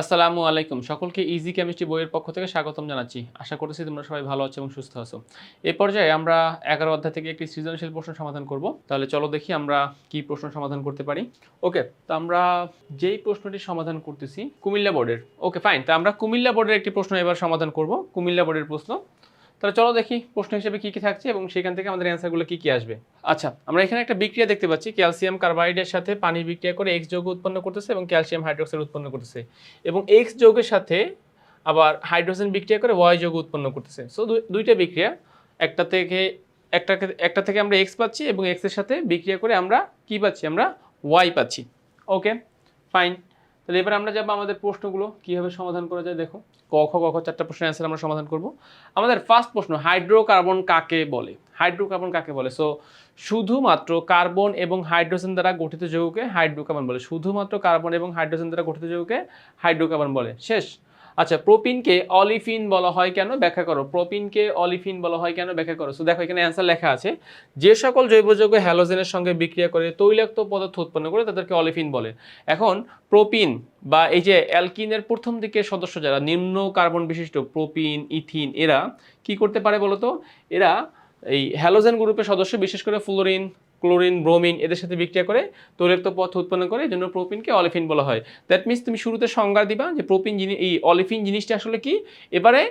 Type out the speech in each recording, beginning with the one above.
আসসালামু আলাইকুম। সকলকে ইজি কেমিস্ট্রি বইয়ের পক্ষ থেকে স্বাগতম জানাচ্ছি। আশা করছি তোমরা সবাই ভালো আছো এবং সুস্থ আছো। এ পর্যায়ে আমরা এগারো অধ্যায় থেকে একটি সৃজনশীল প্রশ্ন সমাধান করব। তাহলে চলো দেখি আমরা কি প্রশ্ন সমাধান করতে পারি। ওকে, তো আমরা যেই প্রশ্নটি সমাধান করতেছি, কুমিল্লা বোর্ডের। ওকে ফাইন তো আমরা কুমিল্লা বোর্ডের একটি প্রশ্ন এবার সমাধান করব। কুমিল্লা বোর্ডের প্রশ্ন তাহলে চলো দেখি প্রশ্ন হিসেবে কি কি থাকছে এবং সেখান থেকে আমাদের অ্যান্সারগুলো কি কি আসবে। আচ্ছা আমরা এখানে একটা বিক্রিয়া দেখতে পাচ্ছি। ক্যালসিয়াম কার্বাইডের সাথে পানি বিক্রিয়া করে এক্স যৌগ উৎপন্ন করতেছে এবং ক্যালসিয়াম হাইড্রোক্সাইড উৎপন্ন করতেছে এবং এক্স যৌগের সাথে আবার হাইড্রোজেন বিক্রিয়া করে ওয়াই যৌগ উৎপন্ন করতেছে। সো দুইটা বিক্রিয়া, একটা থেকে, একটা একটা থেকে আমরা এক্স পাচ্ছি এবং এক্সের সাথে বিক্রিয়া করে আমরা কি পাচ্ছি? আমরা ওয়াই পাচ্ছি। ওকে ফাইন তাহলে এবার আমরা যাব আমাদের প্রশ্নগুলো, কীভাবে সমাধান করা যায় দেখো। ক, খ খ, চারটা প্রশ্নের অ্যান্সার আমরা সমাধান করব। আমাদের ফার্স্ট প্রশ্ন হাইড্রোকার্বন কাকে বলে? হাইড্রোকার্বন কাকে বলে? সো শুধুমাত্র কার্বন এবং হাইড্রোজেন দ্বারা গঠিত যৌগকে হাইড্রোকার্বন বলে। শুধুমাত্র কার্বন এবং হাইড্রোজেন দ্বারা গঠিত যৌগকে হাইড্রোকার্বন বলে। শেষ। আচ্ছা প্রোপিনকে অলিফিন বলা হয় কেন? ব্যাখ্যা করো। প্রোপিনকে অলিফিন বলা হয় কেন? ব্যাখ্যা করো। সো দেখো, এখানে অ্যান্সার লেখা আছে। যে সকল জৈব যৌগ হ্যালোজেনের সঙ্গে বিক্রিয়া করে তৈলাক্ত পদার্থ উৎপন্ন করে, তাদেরকে অলিফিন বলে। এখন, প্রোপিন বা এই যে অ্যালকিনের প্রথম দিকের সদস্য যারা, নিম্ন কার্বন বিশিষ্ট প্রোপিন, ইথিন, এরা কি করতে পারে বলতো? এরা এই হ্যালোজেন গ্রুপের সদস্য, বিশেষ করে ফ্লোরিন ক্লোরিন, ব্রোমিন এদের সাথে বিক্রিয়া করে তৈলাক্ত পথ উৎপন্ন করে জন্য প্রোপিনকে অলিফিন বলা হয়। দ্যাট মিনস তুমি শুরুতে সংজ্ঞা দিবা যে প্রোপিন জিনিস এই অলিফিন জিনিসটা আসলে কি? এবারে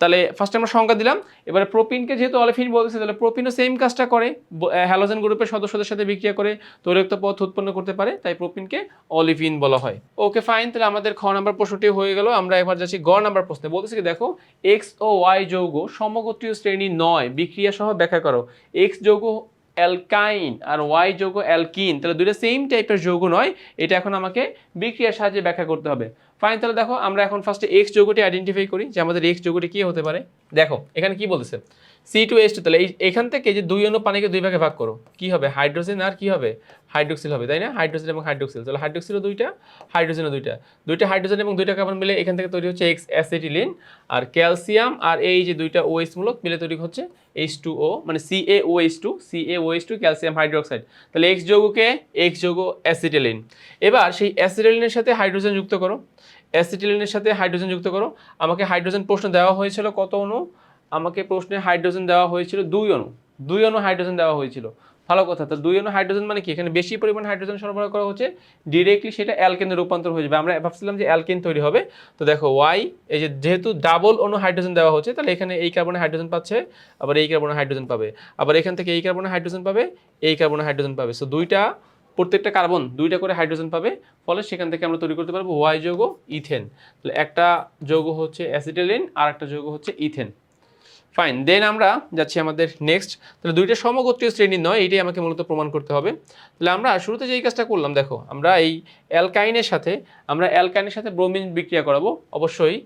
তাহলে ফার্স্টে আমরা সংজ্ঞা দিলাম, এবারে প্রোপিনকে যেহেতু অলিফিন বলতেছে, তাহলে প্রোপিনও সেম কাজটা করে হ্যালোজেন গ্রুপের সদস্যদের সাথে বিক্রিয়া করে তৈলাক্ত পথ উৎপন্ন করতে পারে, তাই প্রোপিনকে অলিফিন বলা হয়। ওকে ফাইন তাহলে আমাদের খ নাম্বার প্রশ্নটি হয়ে গেল, আমরা এবার যাচ্ছি গ নাম্বার প্রশ্নে। বলতেছি কি, দেখো এক্স ও ওয়াই যৌগ সমগোত্রীয় শ্রেণি নয় বিক্রিয়া সহ ব্যাখ্যা করো। এক্স যৌগ অ্যালকাইন আর ওয়াই যৌগ অ্যালকিন, তাহলে দুইটা সেম টাইপের যৌগ নয়, এটা এখন আমাকে বিক্রিয়ার সাহায্যে ব্যাখ্যা করতে হবে। ফাইন তাহলে দেখো আমরা এখন ফার্স্টে এক্স যৌগটি আইডেন্টিফাই করি, যে আমাদের এক্স যৌগটি কী হতে পারে? দেখো, এখানে কি বলতেছে? সি টু এইচ টু তাহলে এই এখান থেকে যে দুই অণু পানিকে দুই ভাগে ভাগ করো, কি হবে? হাইড্রোজেন আর কি হবে? হাইড্রোক্সিল হবে, তাই না? হাইড্রোজেন এবং হাইড্রোক্সিল। তাহলে হাইড্রোক্সিলও দুইটা, হাইড্রোজেনও দুইটা। দুইটা হাইড্রোজেন এবং দুইটা কার্বন মিলে এখান থেকে তৈরি হচ্ছে এক্স অ্যাসিটিলিন আর ক্যালসিয়াম আর এই যে দুইটা ওএইচ মূলক মিলে তৈরি হচ্ছে এইচ টু ও মানে C A O H two C A O H two calcium hydroxide তাহলে এক্স যৌগকে এক্স যৌগ অ্যাসিটিলিন এবার সেই অ্যাসিটিলিনের সাথে হাইড্রোজেন যুক্ত করো। অ্যাসিটিলিনের সাথে হাইড্রোজেন যুক্ত করো। আমাকে হাইড্রোজেন প্রশ্ন দেওয়া হয়েছিল কত অণু? আমাকে প্রশ্নে হাইড্রোজেন দেওয়া হয়েছিল দুই অণু দুই অণু হাইড্রোজেন দেওয়া হয়েছিল। ভালো কথা, তো দুই অণু হাইড্রোজেন মানে কি? এখানে বেশি পরিমাণ হাইড্রোজেন সরবরাহ করা হচ্ছে ডিরেক্টলি সেটা অ্যালকেনে রূপান্তর হয়ে যাবে। আমরা ভাবছিলাম যে অ্যালকেন তৈরি হবে। তো দেখো ওয়াই এই যে যেহেতু ডাবল অণু হাইড্রোজেন দেওয়া হচ্ছে, তাহলে এখানে এই কার্বনে হাইড্রোজেন পাচ্ছে, আবার এই কার্বনে হাইড্রোজেন পাবে। আবার এখান থেকে এই কার্বনে হাইড্রোজেন পাবে, এই কার্বনে হাইড্রোজেন পাবে। সো দুইটা, প্রত্যেকটা কার্বন দুইটা করে হাইড্রোজেন পাবে, ফলে সেখান থেকে আমরা তৈরি করতে পারব ওয়াই যৌগ ইথেন। তাহলে একটা যৌগ হচ্ছে অ্যাসিটালিন আর একটা যৌগ হচ্ছে ইথেন। ফাইন দেন আমরা যাচ্ছি আমাদের নেক্সট তাহলে দুইটা সমগোত্রীয় শ্রেণি নয় এটাই আমাকে মূলত প্রমাণ করতে হবে। তাহলে আমরা শুরুতে যেই কাজটা করলাম, দেখো, আমরা এই অ্যালকাইনের সাথে, আমরা অ্যালকাইনের সাথে ব্রোমিন বিক্রিয়া করাবো। অবশ্যই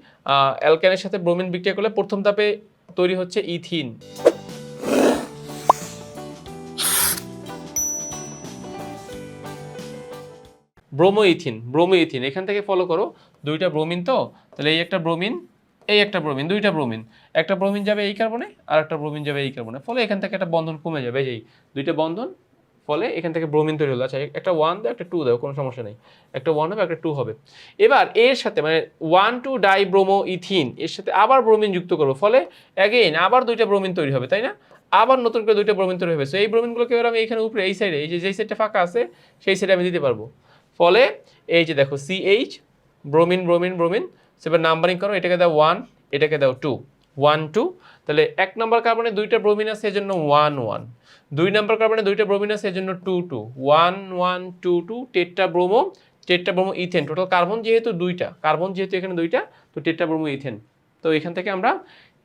অ্যালকাইনের সাথে ব্রোমিন বিক্রিয়া করলে প্রথম ধাপে তৈরি হচ্ছে ethene bromo ethene bromo ethene এখান থেকে ফলো করো। দুইটা ব্রোমিন তো, তাহলে এই একটা ব্রোমিন এই একটা ব্রোমিন দুইটা ব্রোমিন একটা ব্রোমিন যাবে এই কার্বনে আর একটা ব্রোমিন যাবে এই কার্বনে ফলে এখান থেকে একটা বন্ধন কমে যাবে, এই দুইটা বন্ধন, ফলে এখান থেকে ব্রোমিন তৈরি হলো। আচ্ছা একটা ওয়ান দাও, একটা টু দাও, কোনো সমস্যা নেই। একটা ওয়ান হবে একটা টু হবে। এবার এর সাথে মানে one two di bromo ethene এর সাথে আবার ব্রোমিন যুক্ত করব। ফলে অ্যাগেইন আবার দুইটা ব্রোমিন তৈরি হবে, তাই না? আবার নতুন করে দুইটা ব্রোমিন তৈরি হবে। সো এই ব্রোমিনগুলোকে এবার আমি এখানে উপরে, এই সাইডে এই যে, যেই সাইডটা ফাঁকা আছে, সেই সাইডে আমি দিতে পারব। ফলে এই যে দেখো C H bromine bromine bromine সেবার নাম্বারিং করো, এটাকে দাও ওয়ান এটাকে দাও টু ওয়ান টু তাহলে এক নম্বর কার্বনে দুইটা ব্রোমিন আছে, এজন্য ওয়ান ওয়ান দুই নম্বর কার্বনে দুইটা ব্রোমিন আছে, এজন্য two two one one two two tetra bromo tetra bromo ethane total carbon যেহেতু দুইটা কার্বন যেহেতু এখানে দুইটা, তো টেট্টা ব্রোমো ইথেন তো এখান থেকে আমরা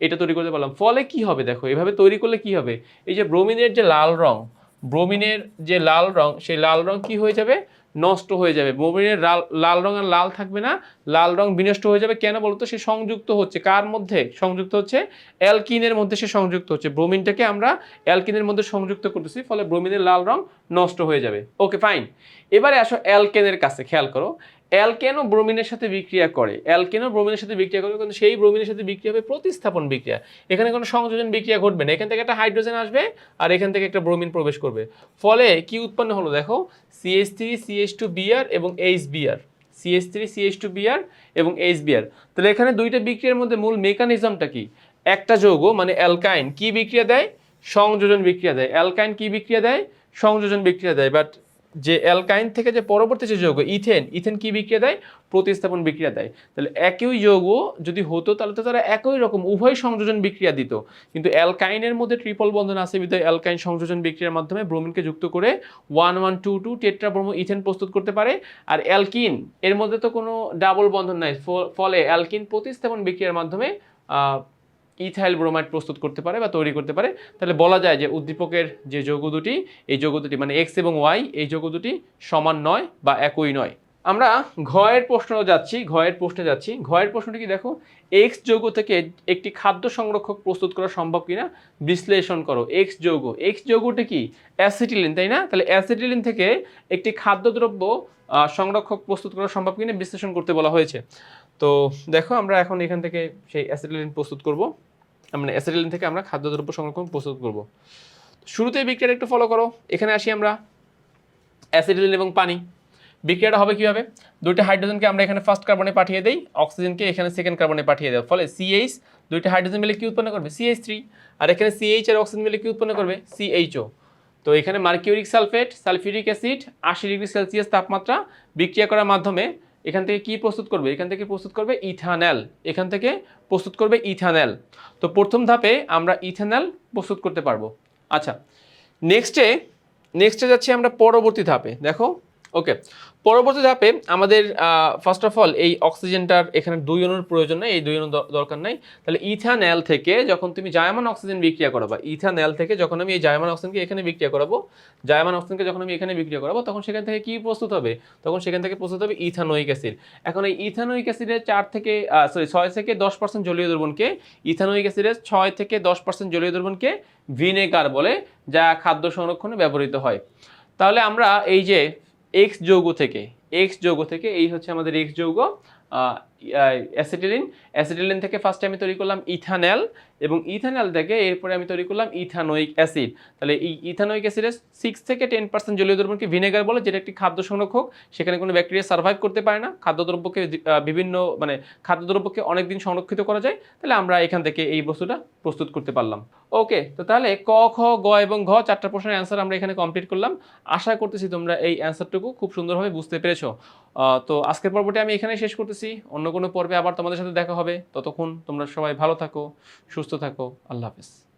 এটা তৈরি করতে পারলাম। ফলে কি হবে দেখো, এভাবে তৈরি করলে কি হবে? এই যে ব্রোমিনের যে লাল রং ব্রোমিনের যে লাল রং, সেই লাল রং কি হয়ে যাবে? নষ্ট হয়ে যাবে। লাল লাল রং আর লাল থাকবে না। লাল রং বিনষ্ট হয়ে যাবে কেন বলতো? সে সংযুক্ত হচ্ছে। কার মধ্যে সংযুক্ত হচ্ছে? অ্যালকিনের মধ্যে সে সংযুক্ত হচ্ছে। ব্রোমিনটাকে আমরা অ্যালকিনের মধ্যে সংযুক্ত করতেছি, ফলে ব্রোমিনের লাল রং নষ্ট হয়ে যাবে। Okay, fine. এবারে আসো অ্যালকেনের কাছে, খেয়াল করো। অ্যালকেনও ব্রোমিনের সাথে বিক্রিয়া করে? অ্যালকেনও ব্রোমিনের সাথে বিক্রিয়া করে? কিন্তু সেই ব্রোমিনের সাথে বিক্রিয়া হবে প্রতিস্থাপন বিক্রিয়া। এখানে কোনো সংযোজন বিক্রিয়া ঘটবে না। এখান থেকে একটা হাইড্রোজেন আসবে আর এখান থেকে একটা ব্রোমিন প্রবেশ করবে। ফলে কি উৎপন্ন হলো দেখো? CH three CH two BR এবং H BR CS three CS two BR এবং এইচ বিআর তাহলে এখানে দুইটা বিক্রিয়ার মধ্যে মূল মেকানিজমটা কি? একটা যৌগ মানে অ্যালকাইন কি বিক্রিয়া দেয়? সংযোজন বিক্রিয়া দেয়। অ্যালকাইন কি বিক্রিয়া দেয়? সংযোজন বিক্রিয়া দেয়। বাট যে অ্যালকাইন থেকে যে পরবর্তী যে যৌগ, ইথেন ইথেন কি বিক্রিয়া দেয়? প্রতিস্থাপন বিক্রিয়া দেয়। তাহলে একই যৌগ যদি হতো, তাহলে তো তারা একই রকম উভয় সংযোজন বিক্রিয়া দিত। কিন্তু অ্যালকাইনের মধ্যে ট্রিপল বন্ধন আছে বিধায় অ্যালকাইন সংযোজন বিক্রিয়ার মাধ্যমে ব্রোমিনকে যুক্ত করে one one two two tetrabromo ethane প্রস্তুত করতে পারে। আর অ্যালকিন, এর মধ্যে তো কোনো ডাবল বন্ধন নাই। ফলে অ্যালকিন প্রতিস্থাপন বিক্রিয়ার মাধ্যমে ইথাইল ব্রোমাইড প্রস্তুত করতে পারে বা তৈরি করতে পারে। তাহলে বলা যায় যে উদ্দীপকের যে যৌগ দুটি, এই যৌগ দুটি মানে এক্স এবং ওয়াই এই যৌগ দুটি সমান নয় বা একই নয়। আমরা ঘয়ের প্রশ্ন যাচ্ছি, ঘয়ের প্রশ্নে যাচ্ছি। ঘয়ের প্রশ্নটি কি দেখো? এক্স যৌগ থেকে একটি খাদ্য সংরক্ষক প্রস্তুত করা সম্ভব কিনা? বিশ্লেষণ করো। এক্স যৌগ। এক্স যৌগটি কি? অ্যাসিটিলিন, তাই না? তাহলে অ্যাসিটিলিন থেকে একটি খাদ্যদ্রব্য সংরক্ষক প্রস্তুত করা সম্ভব কিনা? বিশ্লেষণ করতে বলা হয়েছে। তো দেখো, আমরা এখন এখান থেকে সেই অ্যাসিটিলিন প্রস্তুত করব। মানে অ্যাসিটিলিন থেকে আমরা খাদ্যদ্রব্য সংরক্ষণ প্রস্তুত করব। শুরুতে বিক্রিয়াটা একটু ফলো করো। এখানে আসি আমরা। অ্যাসিটিলিন এবং পানি। বিক্রিয়াটা হবে কীভাবে? দুইটা হাইড্রোজেনকে আমরা এখানে ফার্স্ট কার্বনে পাঠিয়ে দেই অক্সিজেনকে এখানে সেকেন্ড কার্বনে পাঠিয়ে দেয় ফলে সিএইচ দুইটা হাইড্রোজেন মিলে কি উৎপন্ন করবে? সিএইচ থ্রি আর এখানে সিএইচ আর অক্সিজেন মিলে কি উৎপন্ন করবে? সিএইচও তো এখানে মার্কিউরিক সালফেট সালফিউরিক অ্যাসিড আশি ডিগ্রি সেলসিয়াস তাপমাত্রা বিক্রিয়া করার মাধ্যমে এখান থেকে কি প্রস্তুত করবে? এখান থেকে প্রস্তুত করবে ইথানল এখান থেকে প্রস্তুত করবে ইথানল তো প্রথম ধাপে আমরা ইথানল প্রস্তুত করতে পারব। আচ্ছা নেক্সটে নেক্সটে যাচ্ছি আমরা পরবর্তী ধাপে। দেখো ওকে পরবর্তী ধাপে আমাদের ফার্স্ট অফ অল এই অক্সিজেনটার এখানে দুই অণুর প্রয়োজন নেই, এই দুই অণু দরকার নাই। তাহলে ইথানল থেকে যখন তুমি জায়মান অক্সিজেন বিক্রিয়া করাবা ইথানল থেকে যখন আমি এই জায়মান অক্সিজেনকে এখানে বিক্রিয়া করাবো, জায়মান অক্সিজেনকে যখন আমি এখানে বিক্রিয়া করাবো, তখন সেখান থেকে কি প্রস্তুত হবে? তখন সেখান থেকে প্রস্তুত হবে ইথানোইক অ্যাসিড এখন এই ইথানোইক অ্যাসিডের চার থেকে সরি ছয় থেকে দশ পার্সেন্ট জলীয় দ্রবণকে ইথানোইক অ্যাসিডের ছয় থেকে দশ পার্সেন্ট জলীয় দ্রবণকে ভিনেগার বলে, যা খাদ্য সংরক্ষণে ব্যবহৃত হয়। তাহলে আমরা এই যে এক্স যৌগ থেকে এক্স যৌগ থেকে এই হচ্ছে আমাদের এক্স যৌগ অ্যাসিটিলিন অ্যাসিটিলিন থেকে ফার্স্টে আমি তৈরি করলাম ইথানল এবং ইথানল থেকে এরপরে আমি তৈরি করলাম ইথানোইক অ্যাসিড তাহলে এই ইথানোইক অ্যাসিডের সিক্স থেকে টেন পার্সেন্ট জলীয় দ্রবণকে ভিনেগার বলে, যেটা একটি খাদ্য সংরক্ষক, সেখানে কোনো ব্যাকটেরিয়া সার্ভাইভ করতে পারে না। খাদ্যদ্রব্যকে বিভিন্ন মানে খাদ্যদ্রব্যকে অনেক দিন সংরক্ষিত করা যায়। তাহলে আমরা এখান থেকে এই বস্তুটা প্রস্তুত করতে পারলাম। ওকে তো তাহলে ক, খ, গ এবং ঘ চারটা প্রশ্নের অ্যান্সার আমরা এখানে কমপ্লিট করলাম। আশা করতেছি তোমরা এই অ্যান্সারটুকু খুব সুন্দরভাবে বুঝতে পেরেছ। তো আজকের পর্বটি আমি এখানেই শেষ করতেছি। অন্য কোনো পর্বে আবার তোমাদের সাথে দেখা হবে। ততক্ষণ তোমরা সবাই ভালো থাকো, সুস্থ থাকো। আল্লাহ হাফেজ।